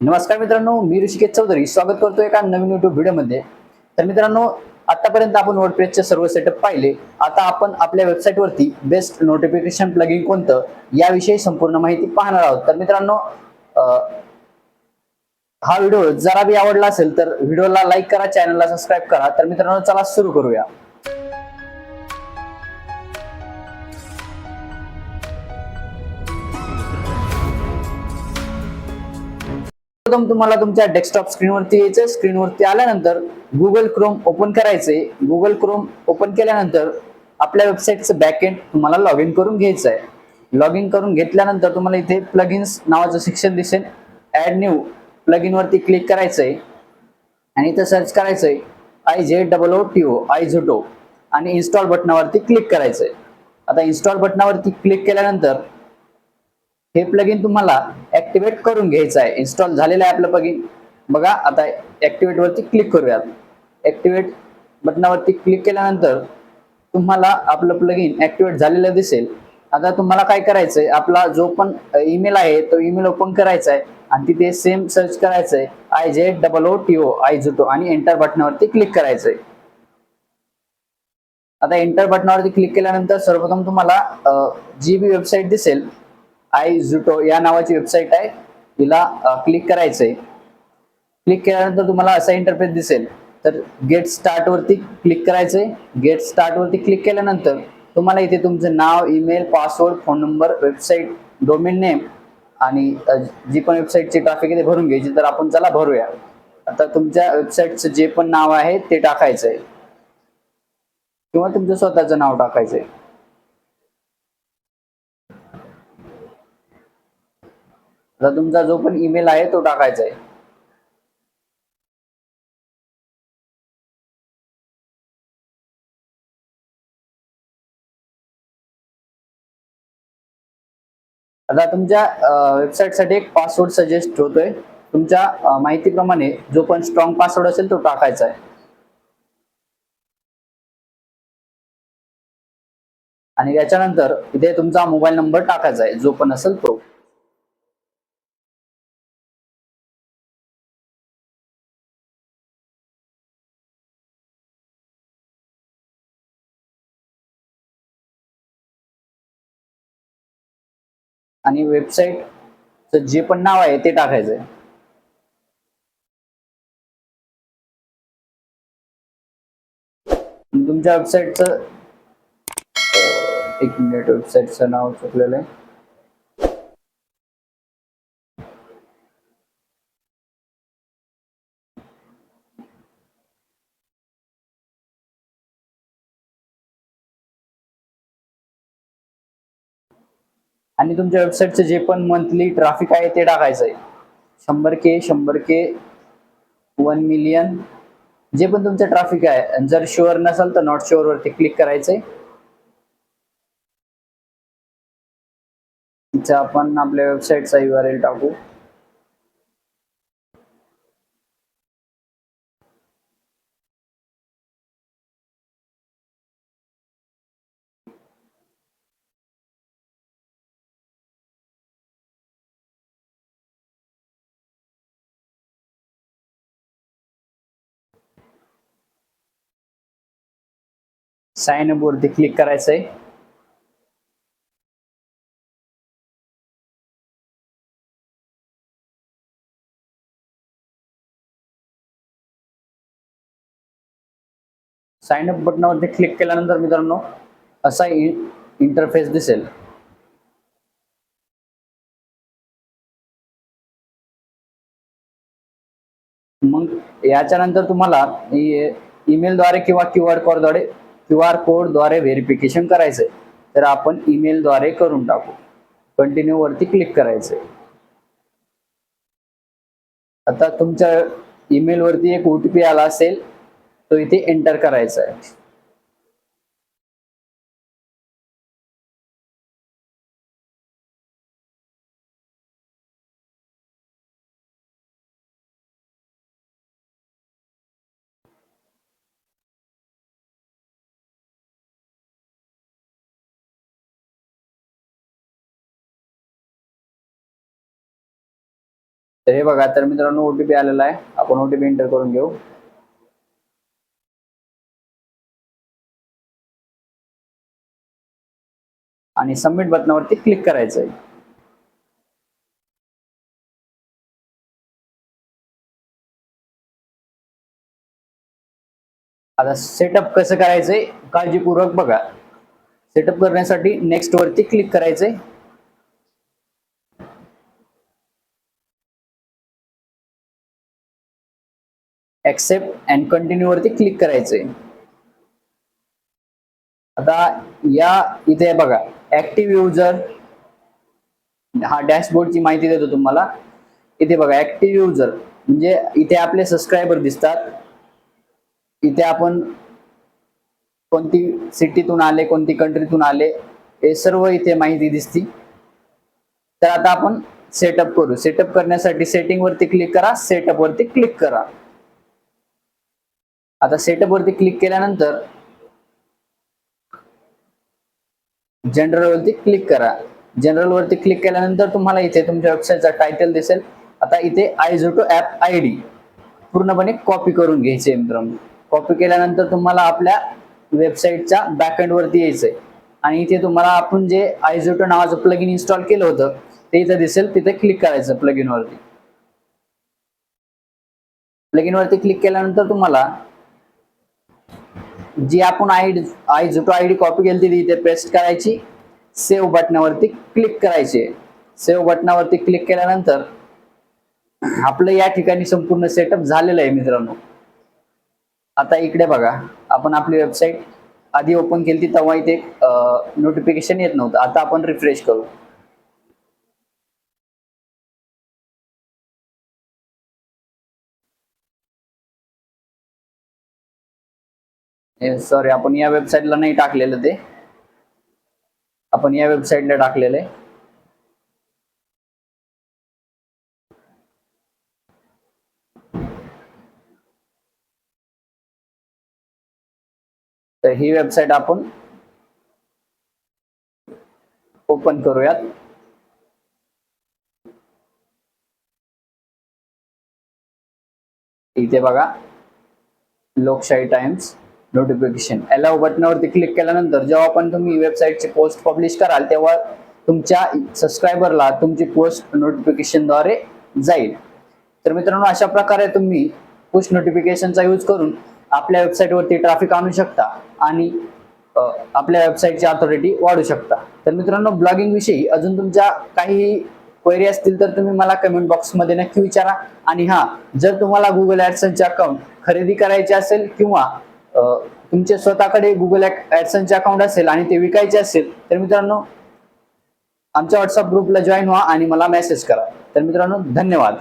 नमस्कार मित्रांनो मी ऋषिकेश चौधरी. स्वागत करतो एका नवीन युट्यूब व्हिडिओमध्ये. तर मित्रांनो आतापर्यंत आपण वर्डप्रेसचे सर्व सेटअप पाहिले. आता आपण आपल्या वेबसाईटवरती बेस्ट नोटिफिकेशन प्लगिंग कोणतं याविषयी संपूर्ण माहिती पाहणार आहोत. तर मित्रांनो हा व्हिडिओ जरा बी आवडला असेल तर व्हिडिओला लाईक करा चॅनलला सबस्क्राईब करा. तर मित्रांनो चला सुरू करूया. प्रथम तुम्हाला तुमच्या डेस्कटॉप स्क्रीनवरती यायचं. स्क्रीनवरती आल्यानंतर गुगल क्रोम ओपन करायचंय गुगल क्रोम ओपन केल्यानंतर आपल्या वेबसाईटचं बॅकएंड तुम्हाला लॉग इन करून घ्यायचं आहे. लॉग इन करून घेतल्यानंतर तुम्हाला इथे प्लगिन्स नावाचं शिक्षण दिसेल. ऍड न्यू प्लग इनवरती क्लिक करायचंय. आणि इथं सर्च करायचंय I J double O T O I झोटो आणि इन्स्टॉल बटनावरती क्लिक करायचंय. आता इन्स्टॉल बटनावरती क्लिक केल्यानंतर हे प्लगिन तुम्हाला ऍक्टिव्हेट करून घ्यायचं आहे. इन्स्टॉल झालेलं आहे आपलं प्लगिन बघा आता ऍक्टिव्हेट वरती क्लिक करूयात. ऍक्टिव्हेट बटनावरती क्लिक केल्यानंतर तुम्हाला आपलं प्लगिन ऍक्टिव्हेट झालेलं दिसेल. आता तुम्हाला काय करायचंय? आपला जो पण ईमेल आहे तो ईमेल ओपन करायचा आहे आणि तिथे सेम सर्च करायचंय. I J double O T O I झुटो आणि एंटर बटनावरती क्लिक करायचंय. आता एंटर बटनावरती क्लिक केल्यानंतर सर्वप्रथम तुम्हाला जी बी वेबसाईट दिसेल आय झुटो या नावाची वेबसाईट आहे. तिला क्लिक करायचंय. क्लिक केल्यानंतर तुम्हाला असा इंटरफेस दिसेल. तर गेट स्टार्ट वरती क्लिक करायचंय. गेट स्टार्ट वरती क्लिक केल्यानंतर तुम्हाला इथे तुमचं नाव email password phone number website domain name आणि जी पण वेबसाईटची ट्रॅफिक आहे ते भरून घ्यायची. तर आपण चला भरूया. आता तुमच्या वेबसाईटचं जे पण नाव आहे ते टाकायचंय. किंवा तुमचं स्वतःचं नाव टाकायचंय. आता तुमचा जो पण ईमेल आहे तो टाकायचा आहे. आता तुमच्या वेबसाईटसाठी एक पासवर्ड सजेस्ट होतोय तुमच्या माहितीप्रमाणे जो पण स्ट्रॉंग पासवर्ड असेल तो टाकायचा आहे. आणि त्याच्यानंतर इथे तुमचा मोबाईल नंबर टाकायचा आहे जो पण असेल तो. आणि वेबसाईट जे पण नाव आहे ते टाकायचंय आणि तुमच्या वेबसाईटचं एक मिनिट वेबसाईटचं नाव चुकलेलं आहे. आणि तुमच्या वेबसाईटचं जे पण मंथली ट्रॅफिक आहे ते टाकायचं आहे शंभर के शंभर के वन मिलियन जे पण तुमचं ट्रॅफिक आहे. जर शुअर नसेल तर नॉट शुअर वरती क्लिक करायचंय. इथं आपण आपल्या वेबसाईटचा यू आर एल टाकू. साइन अप वरती क्लिक करायचंय. साइन अप बटनावरती क्लिक केल्यानंतर मित्रांनो असा इंटरफेस दिसेल. मग याच्यानंतर तुम्हाला ईमेलद्वारे किंवा क्यू आर कोडद्वारे क्यू आर कोडद्वारे व्हेरिफिकेशन करायचंय. तर आपण ईमेलद्वारे करून टाकू. कंटिन्यू वरती क्लिक करायचंय. आता तुमच्या ईमेल वरती एक ओटीपी आला असेल तो इथे एंटर करायचा आहे तर हे बघा तर मित्रांनो ओटीपी आलेला आहे. आपण ओटीपी एंटर करून घेऊ. आणि सबमिट बटनावरती क्लिक करायचं आहे आता सेटअप कसं करायचंय? काळजीपूर्वक बघा. सेटअप करण्यासाठी नेक्स्ट वरती क्लिक करायचंय. ऍक्सेप्ट अँड कंटिन्यू वरती क्लिक करायचंय. आता या इथे बघा ऍक्टिव्ह युजर हा डॅशबोर्डची माहिती देतो तुम्हाला. इथे बघा ऍक्टिव्ह युजर म्हणजे इथे आपले सबस्क्रायबर दिसतात. इथे आपण कोणती सिटीतून आले कोणती कंट्रीतून आले हे सर्व इथे माहिती दिसती. तर आता आपण सेटअप करू. सेटअप करण्यासाठी सेटिंग वरती क्लिक करा सेटअप वरती क्लिक करा. आता सेटअप वरती क्लिक केल्यानंतर जनरल वरती क्लिक करा. जनरल वरती क्लिक केल्यानंतर तुम्हाला इथे तुमच्या वेबसाईटचा टायटल दिसेल. आता इथे आयझोटो ऍप आय डी पूर्णपणे कॉपी करून घ्यायचे मित्रांनो. कॉपी केल्यानंतर तुम्हाला आपल्या वेबसाईटच्या बॅकएंड वरती यायचंय. आणि इथे तुम्हाला आपण जे आयझोटो नावाचं प्लग इन इन्स्टॉल केलं होतं ते इथे दिसेल. तिथे क्लिक करायचं प्लग इन वरती. प्लग इन वरती क्लिक केल्यानंतर तुम्हाला जी आपण आय झुटो आय डी कॉपी केली ती इथे पेस्ट करायची सेव्ह बटनावरती क्लिक करायचे. सेव्ह बटनावरती क्लिक केल्यानंतर आपलं या ठिकाणी संपूर्ण सेटअप झालेलं आहे मित्रांनो. आता इकडे बघा आपण आपली वेबसाईट आधी ओपन केली तेव्हा इथे नोटिफिकेशन येत नव्हतं. आता आपण रिफ्रेश करू. सॉरी आपण या वेबसाईटला नाही टाकलेलं ते. आपण या वेबसाईटला टाकलेलं आहे. तर ही वेबसाईट आपण ओपन करूयात. इथे बघा लोकशाही टाइम्स. नोटिफिकेशन अलाव बटनावरती क्लिक केल्यानंतर जेव्हा पण तुम्ही वेबसाईटची पोस्ट पब्लिश कराल तेव्हा तुमच्या सबस्क्रायबरला तुमची पोस्ट नोटिफिकेशनद्वारे जाईल. तर मित्रांनो अशा प्रकारे तुम्ही पुश नोटिफिकेशनचा यूज करून आपल्या वेबसाईटवरती ट्रॅफिक आणू शकता आणि आपल्या वेबसाईटची अथॉरिटी वाढू शकता. तर मित्रांनो ब्लॉगिंग विषयी अजून तुमच्या काही क्वेरी असतील तर तुम्ही मला कमेंट बॉक्समध्ये नक्की विचारा. आणि हा जर तुम्हाला गुगल ॲडसनचे अकाउंट खरेदी करायचे असेल किंवा तुमच्या स्वतःकडे गुगल ॲडसनचे अकाउंट असेल आणि ते विकायचे असेल तर मित्रांनो आमच्या व्हॉट्सअप ग्रुपला जॉईन व्हा आणि मला मेसेज करा. तर मित्रांनो धन्यवाद.